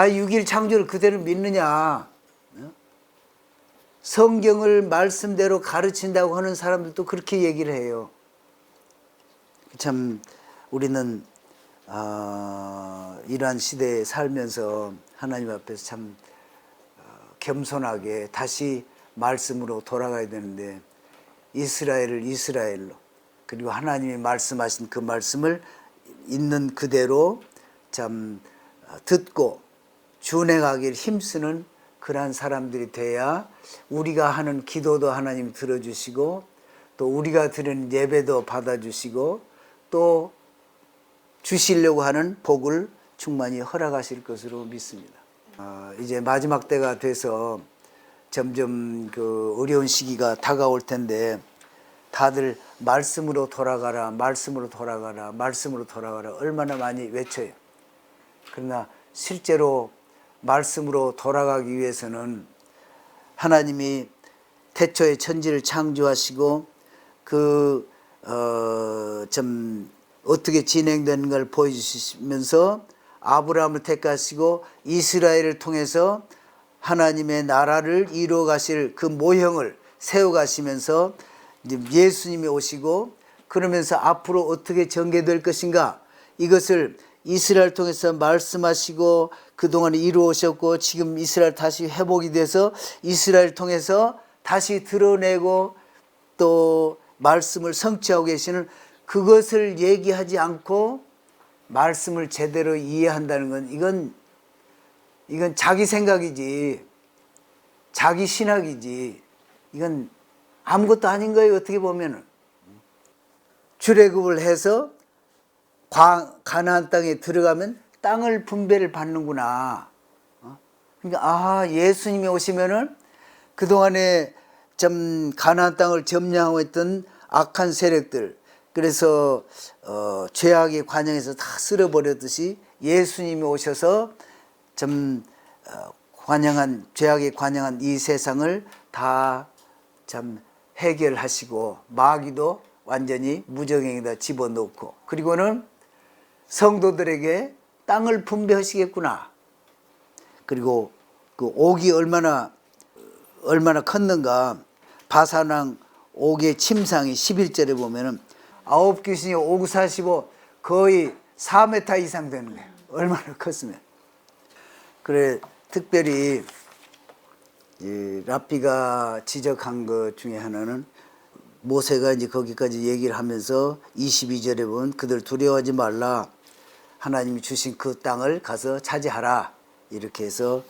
아, 6일 창조를 그대로 믿느냐? 어? 성경을 말씀대로 가르친다고 하는 사람들도 그렇게 얘기를 해요. 참 우리는 아, 이러한 시대에 살면서 하나님 앞에서 참 어, 겸손하게 다시 말씀으로 돌아가야 되는데 이스라엘을 이스라엘로 그리고 하나님이 말씀하신 그 말씀을 있는 그대로 참 어, 듣고 준행하기를 힘쓰는 그러한 사람들이 돼야 우리가 하는 기도도 하나님 들어주시고 또 우리가 드리는 예배도 받아주시고 또 주시려고 하는 복을 충만히 허락하실 것으로 믿습니다. 아, 이제 마지막 때가 돼서 점점 그 어려운 시기가 다가올 텐데 다들 말씀으로 돌아가라, 말씀으로 돌아가라, 말씀으로 돌아가라 얼마나 많이 외쳐요. 그러나 실제로 말씀으로 돌아가기 위해서는 하나님이 태초에 천지를 창조하시고 그, 어, 좀 어떻게 진행되는 걸 보여주시면서 아브라함을 택하시고 이스라엘을 통해서 하나님의 나라를 이루어 가실 그 모형을 세워 가시면서 예수님이 오시고 그러면서 앞으로 어떻게 전개될 것인가 이것을 이스라엘 통해서 말씀하시고 그동안 이루어 오셨고 지금 이스라엘 다시 회복이 돼서 이스라엘 통해서 다시 드러내고 또 말씀을 성취하고 계시는 그것을 얘기하지 않고 말씀을 제대로 이해한다는 건 이건 이건 자기 생각이지. 자기 신학이지. 이건 아무것도 아닌 거예요 어떻게 보면은. 출애굽을 해서 과- 가나안 땅에 들어가면 땅을 분배를 받는구나. 어? 그러니까 아 예수님이 오시면은 그 동안에 좀 가나안 땅을 점령하고 있던 악한 세력들 그래서 어, 죄악의 관영에서 다 쓸어버렸듯이 예수님이 오셔서 좀 어, 관영한 죄악에 관영한 이 세상을 다 참 해결하시고 마귀도 완전히 무정행에다 집어넣고 그리고는 성도들에게 땅을 분배하시겠구나. 그리고 그 옥이 얼마나 얼마나 컸는가 바사왕 옥의 침상이 11절에 보면은 아홉 귀신이 오구 사시고 거의 4m 이상 되는 거예요. 얼마나 컸으면. 그래 특별히 이 라피가 지적한 것 중에 하나는 모세가 이제 거기까지 얘기를 하면서 22절에 보면 그들 두려워하지 말라 하나님이 주신 그 땅을 가서 차지하라 이렇게 해서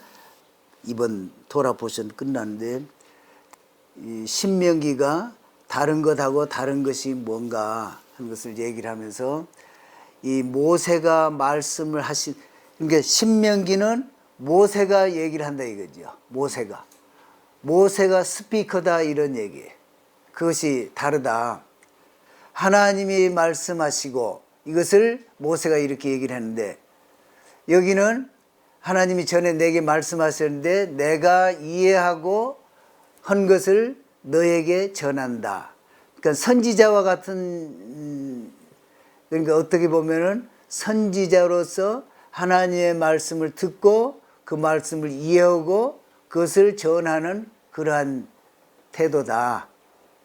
이번 토라 포션 끝났는데 이 신명기가 다른 것하고 다른 것이 뭔가 하는 것을 얘기를 하면서 이 모세가 말씀을 하신 그러니까 신명기는 모세가 얘기를 한다 이거죠. 모세가 모세가 스피커다 이런 얘기예요. 그것이 다르다. 하나님이 말씀하시고 이것을 모세가 이렇게 얘기를 했는데 여기는 하나님이 전에 내게 말씀하셨는데 내가 이해하고 한 것을 너에게 전한다. 그러니까 선지자와 같은 음, 그러니까 어떻게 보면은 선지자로서 하나님의 말씀을 듣고 그 말씀을 이해하고 그것을 전하는 그러한 태도다.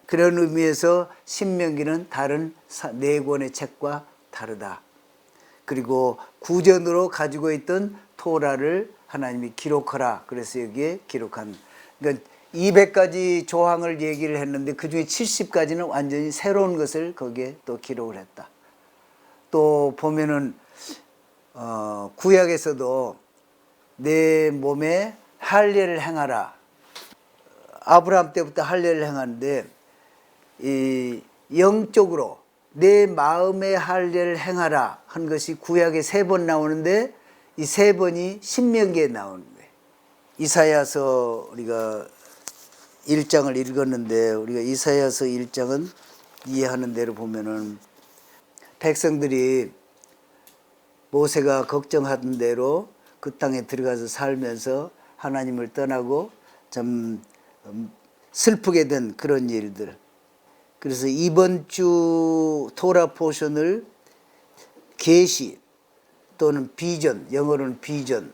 그런 의미에서 신명기는 다른 사- 네 권의 책과 다르다. 그리고 구전으로 가지고 있던 토라를 하나님이 기록하라. 그래서 여기에 기록한. 그러니까 200가지 조항을 얘기를 했는데 그 중에 70가지는 완전히 새로운 것을 거기에 또 기록을 했다. 또 보면은 어, 구약에서도 내 몸에 할례를 행하라. 아브라함 때부터 할례를 행하는데 이 영적으로 내 마음의 할례를 행하라 한 것이 구약에 세 번 나오는데 이 세 번이 신명기에 나오는 거예요. 이사야서 우리가 1장을 읽었는데 우리가 이사야서 1장은 이해하는 대로 보면은 백성들이 모세가 걱정하던 대로 그 땅에 들어가서 살면서 하나님을 떠나고 좀 음, 슬프게 된 그런 일들. 그래서 이번 주 토라 포션을 계시 또는 비전, 영어로는 비전,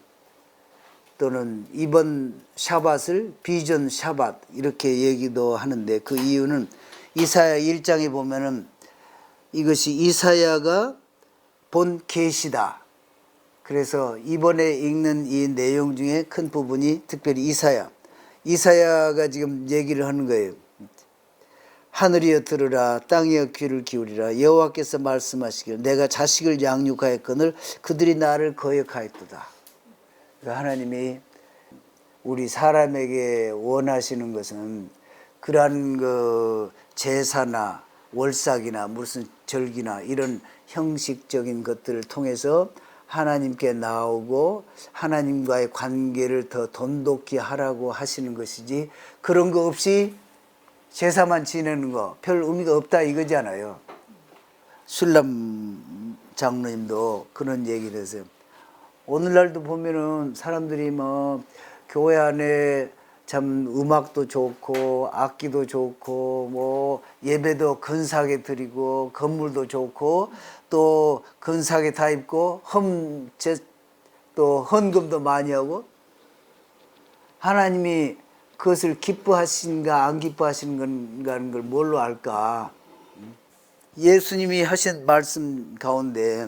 또는 이번 샤밧을 비전 샤밧 이렇게 얘기도 하는데 그 이유는 이사야 1장에 보면은 이것이 이사야가 본 계시다. 그래서 이번에 읽는 이 내용 중에 큰 부분이 특별히 이사야. 이사야가 지금 얘기를 하는 거예요. 하늘이여 들으라 땅이여 귀를 기울이라 여호와께서 말씀하시기를 내가 자식을 양육하였거늘 그들이 나를 거역하였도다. 그러니까 하나님이 우리 사람에게 원하시는 것은 그러한 그 제사나 월삭이나 무슨 절기나 이런 형식적인 것들을 통해서 하나님께 나오고 하나님과의 관계를 더 돈독히 하라고 하시는 것이지 그런 거 없이 제사만 지내는 거 별 의미가 없다 이거잖아요. 술람 장로님도 그런 얘기를 했어요. 오늘날도 보면은 사람들이 뭐 교회 안에 참 음악도 좋고 악기도 좋고 뭐 예배도 근사하게 드리고 건물도 좋고 또 근사하게 다 입고 험제 또 헌금도 많이 하고 하나님이 그것을 기뻐하신가 안 기뻐하시는 건가는 걸 뭘로 알까? 예수님이 하신 말씀 가운데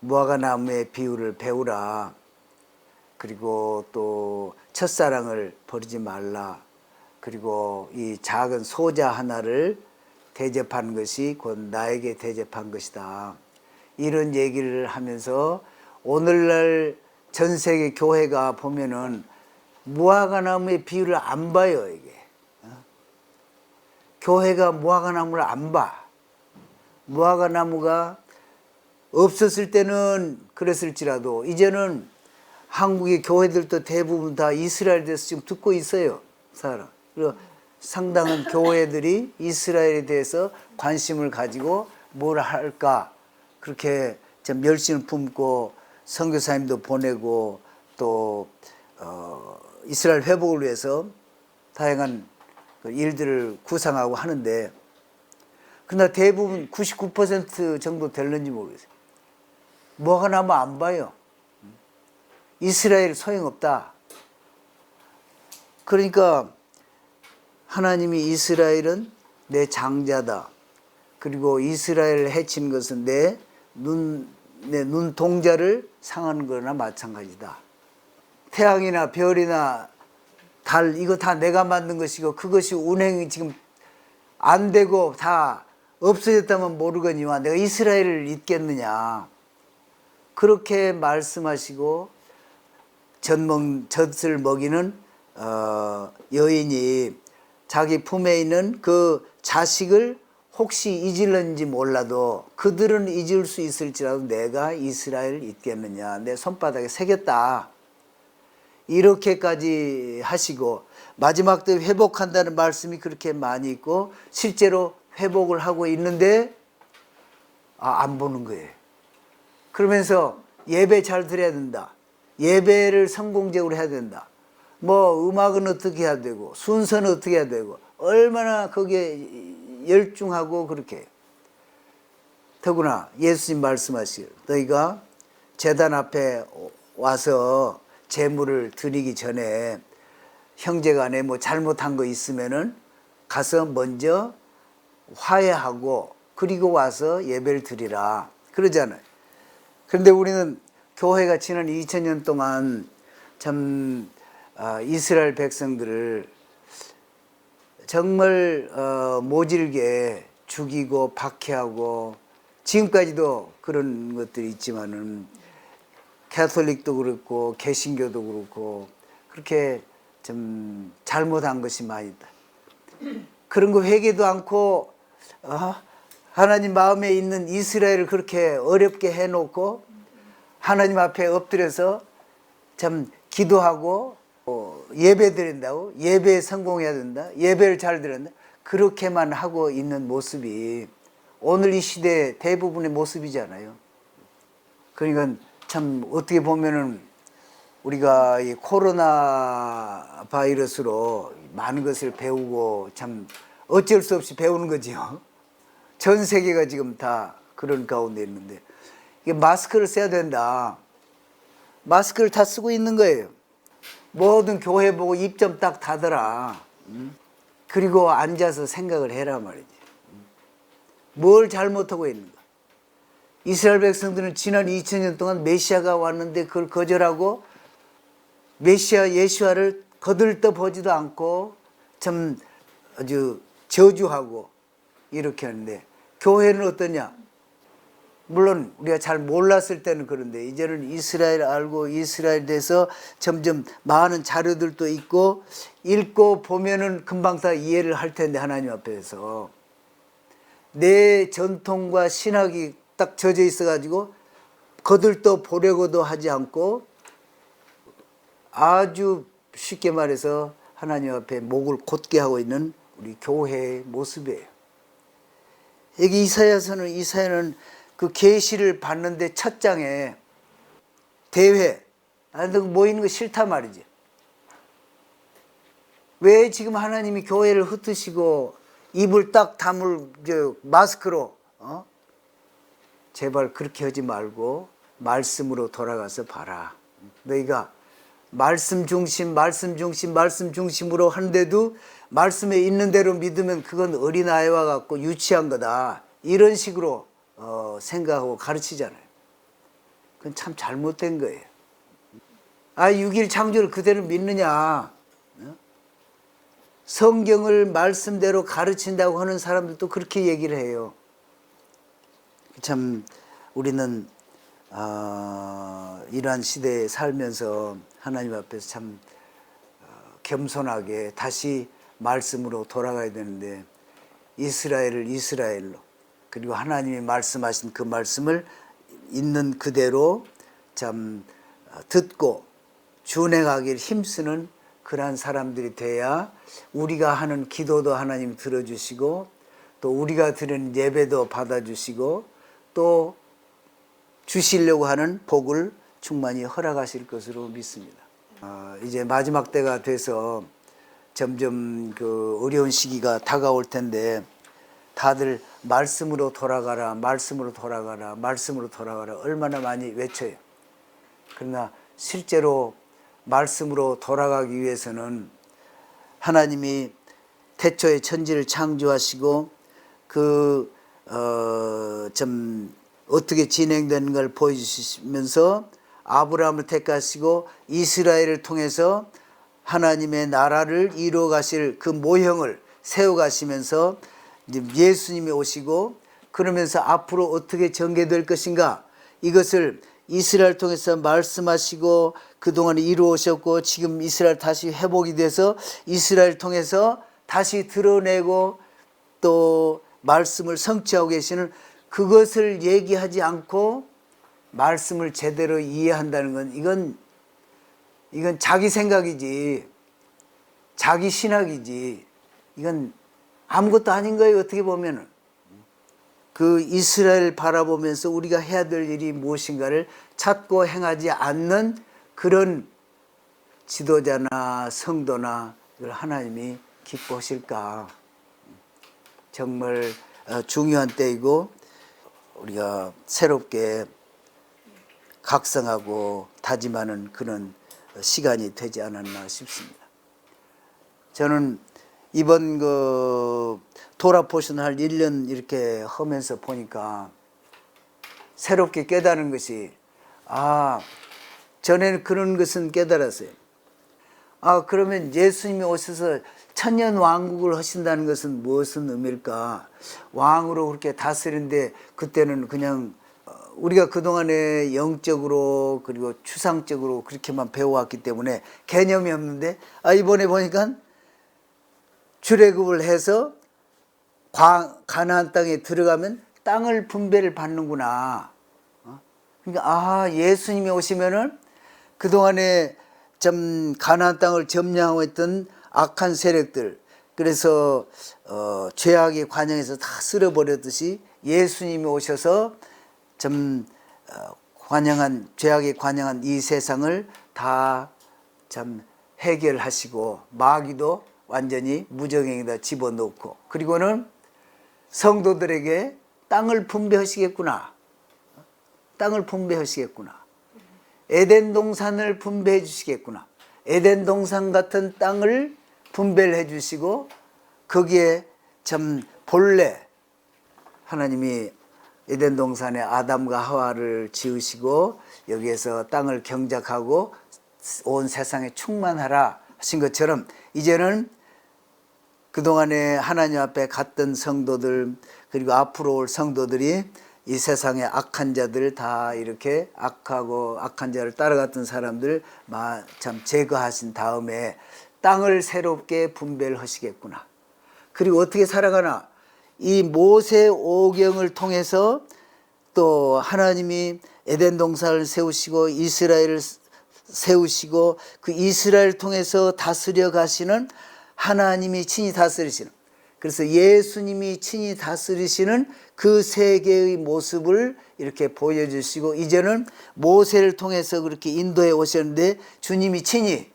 무화과 나무의 비유를 배우라. 그리고 또 첫사랑을 버리지 말라. 그리고 이 작은 소자 하나를 대접한 것이 곧 나에게 대접한 것이다. 이런 얘기를 하면서 오늘날 전 세계 교회가 보면은 무화과 나무의 비유를 안 봐요, 이게. 어? 교회가 무화과 나무를 안 봐. 무화과 나무가 없었을 때는 그랬을지라도 이제는 한국의 교회들도 대부분 다 이스라엘에서 지금 듣고 있어요. 사람. 그리고 상당한 교회들이 이스라엘에 대해서 관심을 가지고 뭘 할까 그렇게 좀 열심을 품고 선교사님도 보내고 또 어, 이스라엘 회복을 위해서 다양한 그 일들을 구상하고 하는데 그러나 대부분 99% 정도 될는지 모르겠어요. 뭐가 나면 안 봐요. 이스라엘 소용없다. 그러니까 하나님이 이스라엘은 내 장자다. 그리고 이스라엘을 해친 것은 내 눈, 내 눈동자를 상하는 거나 마찬가지다. 태양이나 별이나 달, 이거 다 내가 만든 것이고 그것이 운행이 지금 안 되고 다 없어졌다면 모르거니와 내가 이스라엘을 잊겠느냐. 그렇게 말씀하시고 젖먹, 젖을 먹이는 어, 여인이 자기 품에 있는 그 자식을 혹시 잊을는지 몰라도 그들은 잊을 수 있을지라도 내가 이스라엘을 잊겠느냐 내 손바닥에 새겼다 이렇게까지 하시고 마지막 때 회복한다는 말씀이 그렇게 많이 있고 실제로 회복을 하고 있는데 아, 안 보는 거예요. 그러면서 예배 잘 드려야 된다. 예배를 성공적으로 해야 된다. 뭐 음악은 어떻게 해야 되고 순서는 어떻게 해야 되고 얼마나 거기에 열중하고 그렇게. 더구나 예수님 말씀하시길 너희가 재단 앞에 와서 제물을 드리기 전에 형제간에 뭐 잘못한 거 있으면은 가서 먼저 화해하고 그리고 와서 예배를 드리라 그러잖아요. 그런데 우리는 교회가 지난 2000년 동안 참 아, 이스라엘 백성들을 정말 어, 모질게 죽이고 박해하고 지금까지도 그런 것들이 있지만은 캐톨릭도 그렇고 개신교도 그렇고 그렇게 좀 잘못한 것이 많이 있다. 그런 거 회개도 않고 어? 하나님 마음에 있는 이스라엘을 그렇게 어렵게 해놓고 하나님 앞에 엎드려서 참 기도하고 어, 예배 드린다고 예배에 성공해야 된다 예배를 잘 드린다 그렇게만 하고 있는 모습이 오늘 이 시대 대부분의 모습이잖아요. 그러니까 참 어떻게 보면은 우리가 이 코로나 바이러스로 많은 것을 배우고 참 어쩔 수 없이 배우는 거지요. 전 세계가 지금 다 그런 가운데 있는데 이게 마스크를 써야 된다. 마스크를 다 쓰고 있는 거예요. 모든 교회 보고 입 좀 딱 닫아라. 음? 그리고 앉아서 생각을 해라 말이지. 음? 뭘 잘못하고 있는가? 이스라엘 백성들은 지난 2000년 동안 메시아가 왔는데 그걸 거절하고 메시아 예수와를 거들떠 보지도 않고 참 아주 저주하고 이렇게 하는데 교회는 어떠냐? 물론 우리가 잘 몰랐을 때는 그런데 이제는 이스라엘 알고 이스라엘 돼서 점점 많은 자료들도 있고 읽고 보면은 금방 다 이해를 할 텐데 하나님 앞에서 내 전통과 신학이 딱 젖어 있어 가지고 거들떠 보려고도 하지 않고 아주 쉽게 말해서 하나님 앞에 목을 곧게 하고 있는 우리 교회의 모습이에요. 여기 이사야서는 이사야는 그 계시를 받는데 첫 장에 대회 나도 모이는 거 싫다 말이지. 왜 지금 하나님이 교회를 흩으시고 입을 딱 다물 저 마스크로 어? 제발 그렇게 하지 말고 말씀으로 돌아가서 봐라. 너희가 말씀 중심, 말씀 중심, 말씀 중심으로 하는데도 말씀에 있는 대로 믿으면 그건 어린아이와 같고 유치한 거다. 이런 식으로 어, 생각하고 가르치잖아요. 그건 참 잘못된 거예요. 아, 6일 창조를 그대로 믿느냐? 어? 성경을 말씀대로 가르친다고 하는 사람들도 그렇게 얘기를 해요. 참 우리는 어, 이러한 시대에 살면서 하나님 앞에서 참 어, 겸손하게 다시 말씀으로 돌아가야 되는데 이스라엘을 이스라엘로 그리고 하나님이 말씀하신 그 말씀을 있는 그대로 참 어, 듣고 준행하기를 힘쓰는 그러한 사람들이 돼야 우리가 하는 기도도 하나님 들어주시고 또 우리가 드리는 예배도 받아주시고 또 주시려고 하는 복을 충만히 허락하실 것으로 믿습니다. 아, 이제 마지막 때가 돼서 점점 그 어려운 시기가 다가올 텐데 다들 말씀으로 돌아가라, 말씀으로 돌아가라, 말씀으로 돌아가라 얼마나 많이 외쳐요. 그러나 실제로 말씀으로 돌아가기 위해서는 하나님이 태초에 천지를 창조하시고 그, 어, 좀 어떻게 진행되는 걸 보여주시면서 아브라함을 택하시고 이스라엘을 통해서 하나님의 나라를 이루어 가실 그 모형을 세워 가시면서 예수님이 오시고 그러면서 앞으로 어떻게 전개될 것인가 이것을 이스라엘 통해서 말씀하시고 그동안 이루어 오셨고 지금 이스라엘 다시 회복이 돼서 이스라엘 통해서 다시 드러내고 또 말씀을 성취하고 계시는 그것을 얘기하지 않고 말씀을 제대로 이해한다는 건 이건 이건 자기 생각이지. 자기 신학이지. 이건 아무것도 아닌 거예요 어떻게 보면은. 그 이스라엘 바라보면서 우리가 해야 될 일이 무엇인가를 찾고 행하지 않는 그런 지도자나 성도나 하나님이 기뻐하실까 정말 어, 중요한 때이고 우리가 새롭게 각성하고 다짐하는 그런 시간이 되지 않았나 싶습니다. 저는 이번 그 돌아포션 할 1년 이렇게 하면서 보니까 새롭게 깨달은 것이 아 전에는 그런 것은 깨달았어요. 아 그러면 예수님이 오셔서 천년 왕국을 하신다는 것은 무엇은 의미일까? 왕으로 그렇게 다스리는데 그때는 그냥 어, 우리가 그동안에 영적으로 그리고 추상적으로 그렇게만 배워왔기 때문에 개념이 없는데 아 이번에 보니까 출애굽을 해서 가나안 땅에 들어가면 땅을 분배를 받는구나. 어? 그러니까 아 예수님이 오시면은 그 동안에 좀 가나안 땅을 점령하고 있던 악한 세력들 그래서 어, 죄악의 관영에서 다 쓸어버렸듯이 예수님이 오셔서 좀 어, 관영한 죄악의 관영한 이 세상을 다 참 해결하시고 마귀도 완전히 무정행에다 집어넣고 그리고는 성도들에게 땅을 분배하시겠구나. 땅을 분배하시겠구나. 에덴 동산을 분배해 주시겠구나. 에덴 동산 같은 땅을 분별해 주시고 거기에 참 본래 하나님이 에덴 동산에 아담과 하와를 지으시고 여기에서 땅을 경작하고 온 세상에 충만하라 하신 것처럼 이제는 그동안에 하나님 앞에 갔던 성도들 그리고 앞으로 올 성도들이 이 세상의 악한 자들 다 이렇게 악하고 악한 자를 따라갔던 사람들 마- 참 제거하신 다음에 땅을 새롭게 분별하시겠구나. 그리고 어떻게 살아가나 이 모세 오경을 통해서 또 하나님이 에덴 동산을 세우시고 이스라엘을 세우시고 그 이스라엘 통해서 다스려 가시는 하나님이 친히 다스리시는 그래서 예수님이 친히 다스리시는 그 세계의 모습을 이렇게 보여주시고 이제는 모세를 통해서 그렇게 인도해 오셨는데 주님이 친히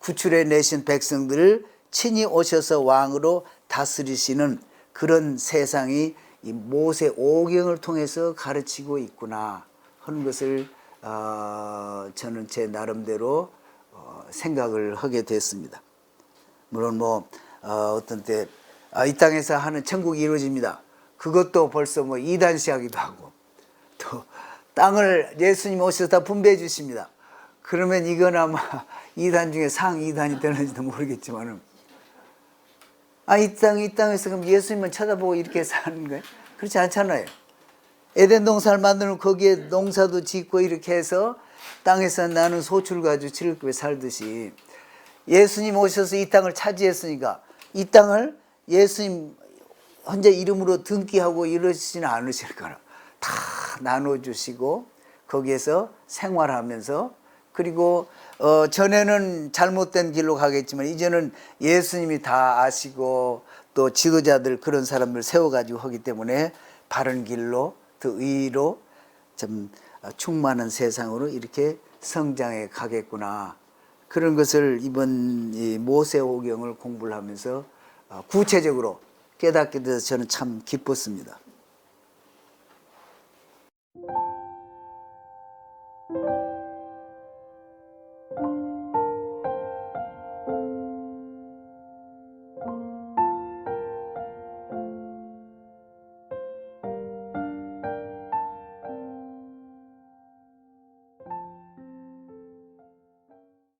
구출해 내신 백성들을 친히 오셔서 왕으로 다스리시는 그런 세상이 이 모세 오경을 통해서 가르치고 있구나 하는 것을 어, 저는 제 나름대로 어, 생각을 하게 됐습니다. 물론 뭐 어, 어떤 때 아, 이 땅에서 하는 천국이 이루어집니다. 그것도 벌써 뭐 이단시하기도 하고 또 땅을 예수님 오셔서 다 분배해 주십니다. 그러면 이건 아마 이단 중에 상 이단이 되는지도 모르겠지만은 아이 땅 이 땅에서 그럼 예수님만 쳐다보고 이렇게 사는 거예요? 그렇지 않잖아요. 에덴 동산을 만드는 거기에 농사도 짓고 이렇게 해서 땅에서 나는 소출 가지고 즐겁게 살듯이 예수님 오셔서 이 땅을 차지했으니까 이 땅을 예수님 혼자 이름으로 등기하고 이러시지는 않으실 거라. 다 나눠주시고 거기에서 생활하면서 그리고 어 전에는 잘못된 길로 가겠지만 이제는 예수님이 다 아시고 또 지도자들 그런 사람들 세워가지고 하기 때문에 바른 길로 더 의로 좀 충만한 세상으로 이렇게 성장해 가겠구나 그런 것을 이번 이 모세오경을 공부를 하면서 어, 구체적으로 깨닫게 돼서 저는 참 기뻤습니다.